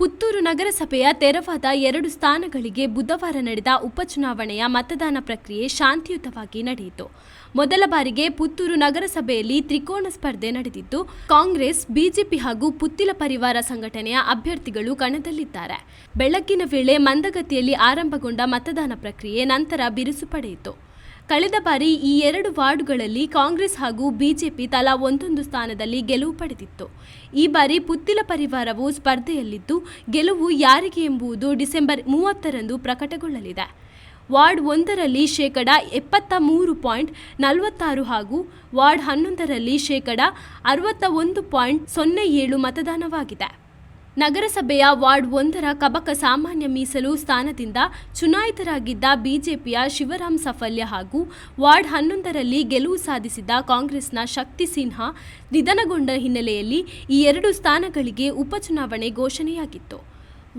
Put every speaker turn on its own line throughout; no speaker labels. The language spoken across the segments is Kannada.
ಪುತ್ತೂರು ನಗರಸಭೆಯ ತೆರವಾದ ಎರಡು ಸ್ಥಾನಗಳಿಗೆ ಬುಧವಾರ ನಡೆದ ಉಪಚುನಾವಣೆಯ ಮತದಾನ ಪ್ರಕ್ರಿಯೆ ಶಾಂತಿಯುತವಾಗಿ ನಡೆಯಿತು. ಮೊದಲ ಬಾರಿಗೆ ಪುತ್ತೂರು ನಗರಸಭೆಯಲ್ಲಿ ತ್ರಿಕೋನ ಸ್ಪರ್ಧೆ ನಡೆದಿದ್ದು, ಕಾಂಗ್ರೆಸ್, ಬಿಜೆಪಿ ಹಾಗೂ ಪುತ್ತಿಲ ಪರಿವಾರ ಸಂಘಟನೆಯ ಅಭ್ಯರ್ಥಿಗಳು ಕಣದಲ್ಲಿದ್ದಾರೆ. ಬೆಳಗ್ಗಿನ ವೇಳೆ ಮಂದಗತಿಯಲ್ಲಿ ಆರಂಭಗೊಂಡ ಮತದಾನ ಪ್ರಕ್ರಿಯೆ ನಂತರ ಬಿರುಸು ಪಡೆಯಿತು. ಕಳೆದ ಬಾರಿ ಈ ಎರಡು ವಾರ್ಡ್ಗಳಲ್ಲಿ ಕಾಂಗ್ರೆಸ್ ಹಾಗೂ ಬಿಜೆಪಿ ತಲಾ ಒಂದೊಂದು ಸ್ಥಾನದಲ್ಲಿ ಗೆಲುವು ಪಡೆದಿತ್ತು. ಈ ಬಾರಿ ಪುತ್ತಿಲ ಪರಿವಾರವು ಸ್ಪರ್ಧೆಯಲ್ಲಿದ್ದು, ಗೆಲುವು ಯಾರಿಗೆ ಎಂಬುದು ಡಿಸೆಂಬರ್ ಮೂವತ್ತರಂದು ಪ್ರಕಟಗೊಳ್ಳಲಿದೆ. ವಾರ್ಡ್ ಒಂದರಲ್ಲಿ ಶೇಕಡ ಎಪ್ಪತ್ತ ಮೂರು ಪಾಯಿಂಟ್ ನಲವತ್ತಾರು ಹಾಗೂ ವಾರ್ಡ್ ಹನ್ನೊಂದರಲ್ಲಿ ಶೇಕಡ ಅರವತ್ತ ಒಂದು ಪಾಯಿಂಟ್ ಸೊನ್ನೆ ಏಳು ಮತದಾನವಾಗಿದೆ. ನಗರಸಭೆಯ ವಾರ್ಡ್ ಒಂದರ ಕಬಕ ಸಾಮಾನ್ಯ ಮೀಸಲು ಸ್ಥಾನದಿಂದ ಚುನಾಯಿತರಾಗಿದ್ದ ಬಿಜೆಪಿಯ ಶಿವರಾಮ್ ಸಫಲ್ಯ ಹಾಗೂ ವಾರ್ಡ್ ಹನ್ನೊಂದರಲ್ಲಿ ಗೆಲುವು ಸಾಧಿಸಿದ ಕಾಂಗ್ರೆಸ್ನ ಶಕ್ತಿ ಸಿನ್ಹಾ ನಿಧನಗೊಂಡ ಹಿನ್ನೆಲೆಯಲ್ಲಿ ಈ ಎರಡು ಸ್ಥಾನಗಳಿಗೆ ಉಪಚುನಾವಣೆ ಘೋಷಣೆಯಾಗಿತ್ತು.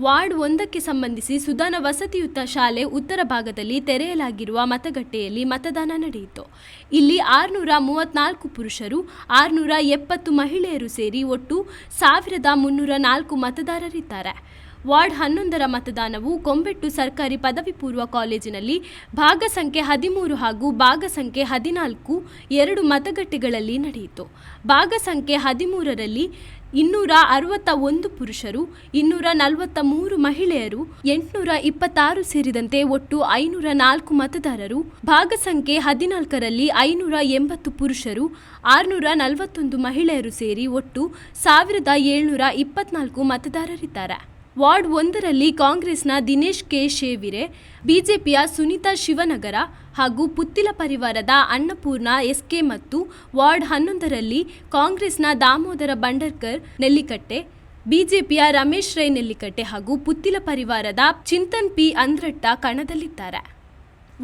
ವಾರ್ಡ್ ಒಂದಕ್ಕೆ ಸಂಬಂಧಿಸಿ ಸುಧಾನ ವಸತಿಯುತ ಶಾಲೆ ಉತ್ತರ ಭಾಗದಲ್ಲಿ ತೆರೆಯಲಾಗಿರುವ ಮತಗಟ್ಟೆಯಲ್ಲಿ ಮತದಾನ ನಡೆಯಿತು. ಇಲ್ಲಿ ಆರುನೂರ ಮೂವತ್ನಾಲ್ಕು ಪುರುಷರು, ಆರುನೂರ ಎಪ್ಪತ್ತು ಮಹಿಳೆಯರು ಸೇರಿ ಒಟ್ಟು ಸಾವಿರದ ಮುನ್ನೂರ ನಾಲ್ಕು ಮತದಾರರಿದ್ದಾರೆ. ವಾರ್ಡ್ ಹನ್ನೊಂದರ ಮತದಾನವು ಕೊಂಬೆಟ್ಟು ಸರ್ಕಾರಿ ಪದವಿ ಪೂರ್ವ ಕಾಲೇಜಿನಲ್ಲಿ ಭಾಗ ಸಂಖ್ಯೆ ಹದಿಮೂರು ಹಾಗೂ ಭಾಗ ಸಂಖ್ಯೆ ಹದಿನಾಲ್ಕು ಎರಡು ಮತಗಟ್ಟೆಗಳಲ್ಲಿ ನಡೆಯಿತು. ಭಾಗ ಸಂಖ್ಯೆ ಹದಿಮೂರರಲ್ಲಿ ಇನ್ನೂರ ಅರವತ್ತ ಒಂದು ಪುರುಷರು ಇನ್ನೂರ ನಲವತ್ತ ಮೂರು ಮಹಿಳೆಯರು ಎಂಟುನೂರ ಇಪ್ಪತ್ತಾರು ಸೇರಿದಂತೆ ಒಟ್ಟು ಐನೂರ ನಾಲ್ಕು ಮತದಾರರು, ಭಾಗಸಂಖ್ಯೆ ಹದಿನಾಲ್ಕರಲ್ಲಿ ಐನೂರ ಎಂಬತ್ತು ಪುರುಷರು ಆರುನೂರ ನಲವತ್ತೊಂದು ಮಹಿಳೆಯರು ಸೇರಿ ಒಟ್ಟು ಸಾವಿರದ ಏಳ್ನೂರ ಇಪ್ಪತ್ನಾಲ್ಕು ಮತದಾರರಿದ್ದಾರೆ. ವಾರ್ಡ್ ಒಂದರಲ್ಲಿ ಕಾಂಗ್ರೆಸ್ನ ದಿನೇಶ್ ಕೆ. ಶೇವಿರೆ, ಬಿಜೆಪಿಯ ಸುನೀತಾ ಶಿವನಗರ ಹಾಗೂ ಪುತ್ತಿಲ ಪರಿವಾರದ ಅನ್ನಪೂರ್ಣ ಎಸ್ಕೆ ಮತ್ತು ವಾರ್ಡ್ ಹನ್ನೊಂದರಲ್ಲಿ ಕಾಂಗ್ರೆಸ್ನ ದಾಮೋದರ ಬಂಡರ್ಕರ್ ನೆಲ್ಲಿಕಟ್ಟೆ, ಬಿಜೆಪಿಯ ರಮೇಶ್ ರೈ ನೆಲ್ಲಿಕಟ್ಟೆ ಹಾಗೂ ಪುತ್ತಿಲ ಪರಿವಾರದ ಚಿಂತನ್ ಪಿ ಅಂದ್ರಟ್ಟ ಕಣದಲ್ಲಿದ್ದಾರೆ.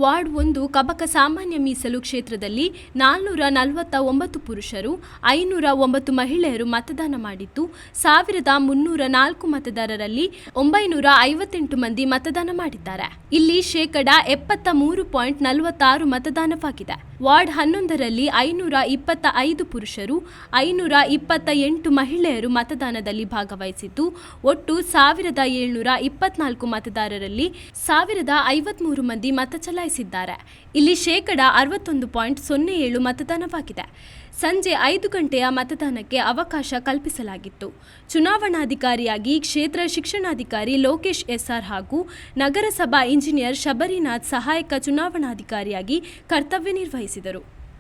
ವಾರ್ಡ್ ಒಂದು ಕಬಕ ಸಾಮಾನ್ಯ ಮೀಸಲು ಕ್ಷೇತ್ರದಲ್ಲಿ ನಾಲ್ನೂರ ನಲವತ್ತ ಒಂಬತ್ತು ಪುರುಷರು, ಐನೂರ ಒಂಬತ್ತು ಮಹಿಳೆಯರು ಮತದಾನ ಮಾಡಿದ್ದು, ಸಾವಿರದ ಮುನ್ನೂರ ನಾಲ್ಕು ಮತದಾರರಲ್ಲಿ ಒಂಬೈನೂರ ಐವತ್ತೆಂಟು ಮಂದಿ ಮತದಾನ ಮಾಡಿದ್ದಾರೆ. ಇಲ್ಲಿ ಶೇಕಡ ಎಪ್ಪತ್ತ ಮೂರು ಪಾಯಿಂಟ್ ನಲವತ್ತಾರು ಮತದಾನವಾಗಿದೆ. ವಾರ್ಡ್ ಹನ್ನೊಂದರಲ್ಲಿ ಐನೂರ ಇಪ್ಪತ್ತ ಐದು ಪುರುಷರು, ಐನೂರ ಇಪ್ಪತ್ತ ಎಂಟು ಮಹಿಳೆಯರು ಮತದಾನದಲ್ಲಿ ಭಾಗವಹಿಸಿದ್ದು, ಒಟ್ಟು ಸಾವಿರದ ಏಳ್ನೂರ ಇಪ್ಪತ್ನಾಲ್ಕು ಮತದಾರರಲ್ಲಿ ಸಾವಿರದ ಐವತ್ಮೂರು ಮಂದಿ ಮತ ಚಲಾಯಿಸಿದ್ದಾರೆ. ಇಲ್ಲಿ ಶೇಕಡ ಅರವತ್ತೊಂದು ಪಾಯಿಂಟ್ ಸೊನ್ನೆ ಏಳು ಮತದಾನವಾಗಿದೆ. ಸಂಜೆ ಐದು ಗಂಟೆಯ ಮತದಾನಕ್ಕೆ ಅವಕಾಶ ಕಲ್ಪಿಸಲಾಗಿತ್ತು. ಚುನಾವಣಾಧಿಕಾರಿಯಾಗಿ ಕ್ಷೇತ್ರ ಶಿಕ್ಷಣಾಧಿಕಾರಿ ಲೋಕೇಶ್ ಎಸ್ಆರ್ ಹಾಗೂ ನಗರಸಭಾ ಇಂಜಿನಿಯರ್ ಶಬರಿನಾಥ್ ಸಹಾಯಕ ಚುನಾವಣಾಧಿಕಾರಿಯಾಗಿ ಕರ್ತವ್ಯ ನಿರ್ವಹಿಸಿದರು.